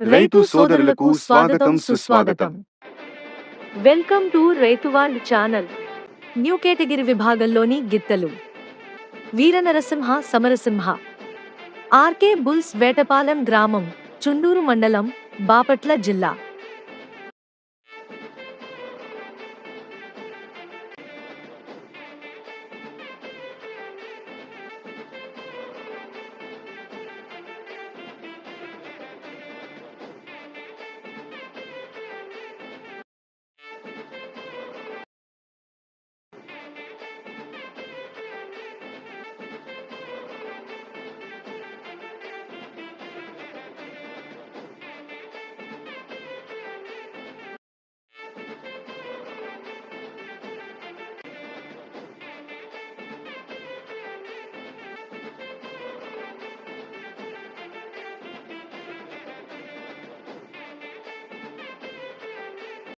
రైతు సోదరులకు స్వాగతం సుస్వాగతం. Welcome to Raithu world channel. New category విభాగంలోని గిత్తలు. వీరనరసింహ సమరసింహ. ఆర్కే బుల్స్ వేటపాలెం గ్రామం చుండూరు మండలం బాపట్ల జిల్లా.